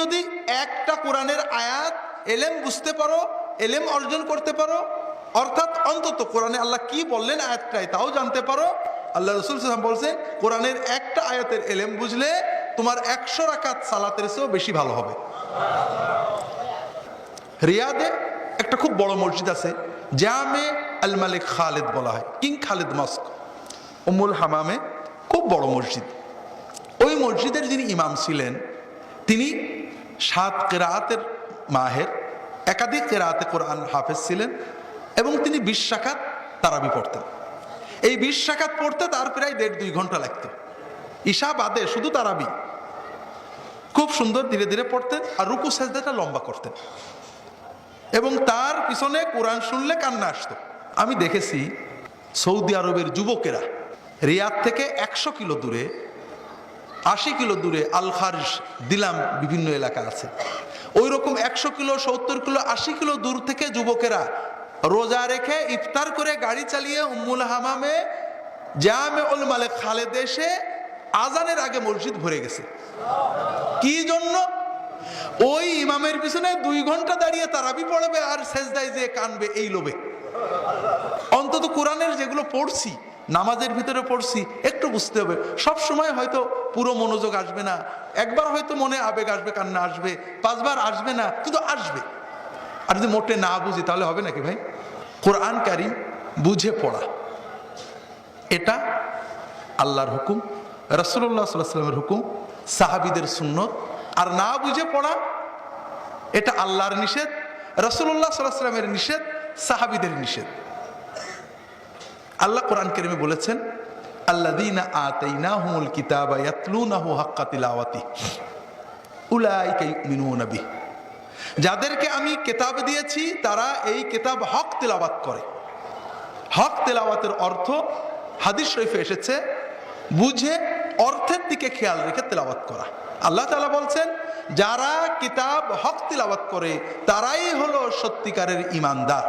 যদি একটা কোরআনের আয়াত এলেম বুঝতে পারো, এলেম অর্জন করতে পারো, অর্থাৎ অন্তত কোরআনে আল্লাহ কি বললেন আয়াতটাই তাও জানতে পারো। আল্লাহ রসুল সাল্লাম বলছেন কোরআনের একটা আয়াতের এলেম বুঝলে তোমার একশো রাকাত সালাতের চেয়েও বেশি ভালো হবে। রিয়াদে একটা খুব বড় মসজিদ আছে, জামে আল মালিক খালেদ বলা হয়, কিং খালেদ মস্ক উমুল হামামে, খুব বড় মসজিদ। ওই মসজিদের যিনি ইমাম ছিলেন, তিনি সাত কেরাতের মাহের, একাধিক কেরাতে কোরআন হাফেজ ছিলেন এবং তিনি বিশ শাখাত তারাবি পড়তেন। এই বিশ শাখাত পড়তে তার প্রায় দেড় দুই ঘণ্টা লাগতো। ঈশা বাদে শুধু তারাবি। খুব সুন্দর ধীরে ধীরে পড়তেন আর রুকু সেজদাটা লম্বা করতেন। এবং তার পিছনে কোরআন শুনলে কান্না আসতো। আমি দেখেছি সৌদি আরবের যুবকেরা রিয়াদ থেকে একশো কিলো দূরে আশি কিলো দূরে আল খারিস দিলাম বিভিন্ন এলাকা আছে। ওই রকম একশো কিলো, সত্তর কিলো, আশি কিলো দূর থেকে যুবকেরা রোজা রেখে ইফতার করে গাড়ি চালিয়ে উম্মুল হামামে, জামে উল মালিক খালেদ এসে আজানের আগে মসজিদ ভরে গেছে। কি জন্য? ওই ইমামের পিছনে দুই ঘণ্টা দাঁড়িয়ে তারাবি পড়বে আর সেজদায় যে কানবে এই লোভে। অন্তত কোরআনের যেগুলো পড়ছি নামাজের ভিতরে পড়ছি, একটু বুঝতে হবে। সব সময় হয়তো পুরো মনোযোগ আসবে না। একবার হয়তো মনে আবেগ আসবে, কান্না আসবে, পাঁচবার আসবে না, কিন্তু আসবে। আর যদি মোটে না বুঝি, তাহলে হবে নাকি ভাই? কোরআন কারিম বুঝে পড়া। এটা আল্লাহর হুকুম রসুল্লাহ সাল্লামের হুকুম, সাহাবিদের সুন্নত। আর না বুঝে পড়া, এটা আল্লাহর নিষেধ রসুল্লাহ সাল্লামের নিষেধ, সাহাবিদের নিষেধ। আল্লাহ কোরআন কেরিমে বলেছেন আল্লাদিনা আতাইনা হুমুল কিতাবা ইয়াতলুনাহু হাক্কা তিলাওয়াতি, উলাইকা ইউমিনুনা বিহি। যাদেরকে আমি কেতাব দিয়েছি, তারা এই কেতাব হক তেলাওয়াত করে। হক তেলাওয়াতের অর্থ, হাদিস শরীফে এসেছে, বুঝে অর্থের দিকে খেয়াল রেখে তেলাওয়াত করা। আল্লাহ তালা বলছেন, যারা কিতাব হক তেলাওয়াত করে, তারাই হলো সত্যিকারের ইমানদার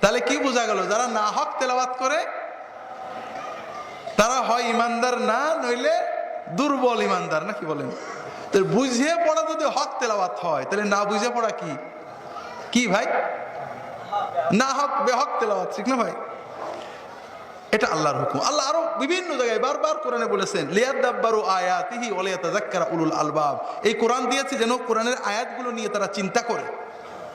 তাহলে কি বোঝা গেল? যারা না হক তেলাওয়াত করে, তারা হয় ইমানদার না, নইলে দুর্বল ইমানদার, না কি বলেন? বুঝিয়ে পড়া যদি হক তেলাওয়াত হয়, তাহলে না বুঝে পড়া কি? কি ভাই? না হক, বেহক তেলাওয়াত, ঠিক না ভাই? এটা আল্লাহর হুকুম। আল্লাহ আরও বিভিন্ন জায়গায় বারবার কোরআনে বলেছেন লিয়াদাব্বারু আয়াতিহি ওয়ালিয়াতাযাক্কারা উলুল আলবাব। এই কোরআন দিয়েছে যেন কোরআনের আয়াতগুলো নিয়ে তারা চিন্তা করে।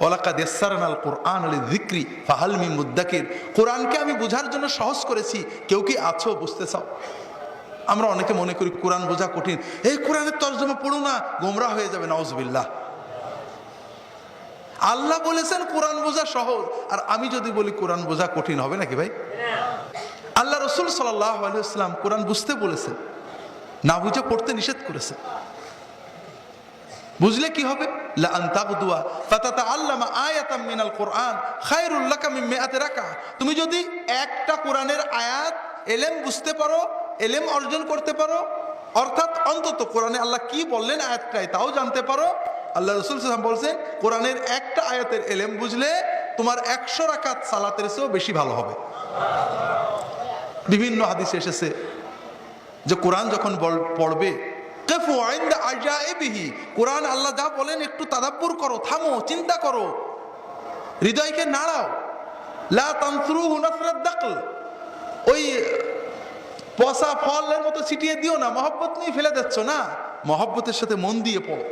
ওয়ালাকাদ ইয়াসসারনাল কোরআন লিযিকরি ফাহাল মিন মুদ্দাকির। কোরআনকে আমি বোঝার জন্য সহজ করেছি, কেউ কি আছো বুঝতে চাও? আমরা অনেকে মনে করি কোরআন বোঝা কঠিন। এই কোরআনের তর্জমা পড়ো না গোমরা হয়ে যাবে নওয়াজবিল্লাহ আল্লাহ বলেছেন কোরআন বোঝা সহজ, আর আমি যদি বলি কোরআন বোঝা কঠিন, হবে নাকি ভাই? আল্লাহ রসুল সাল্লাহ আলাইসলাম কোরআন বুঝতে বলেছেন, না বুঝে পড়তে নিষেধ করেছে বুঝলে কি হবে? তুমি যদি একটা কোরআনের আয়াত এলেম বুঝতে পারো, এলেম অর্জন করতে পারো, অর্থাৎ অন্তত কোরআনে আল্লাহ কি বললেন আয়াতটাই তাও জানতে পারো। আল্লাহ রসুল বলছেন, কোরআনের একটা আয়াতের এলেম বুঝলে তোমার একশো রাকাত সালাতের চেয়েও বেশি ভালো হবে। বিভিন্ন হাদিসে এসেছে যে কোরআন যখন পড়বে কেফু আইন্দা আজাইবিহি কোরআন আল্লাহ যা বলেন একটু তাদাব্বুর করো, থামো, চিন্তা করো। হৃদয়কে নাড়াও। লা তানসুরুহু নাসরাদ দাকল। ওই পচা ফলের মতো ছিটিয়ে দিও না, মহব্বত নিয়ে ফেলে দিচ্ছ না? মহব্বতের সাথে মন দিয়ে পড়ো।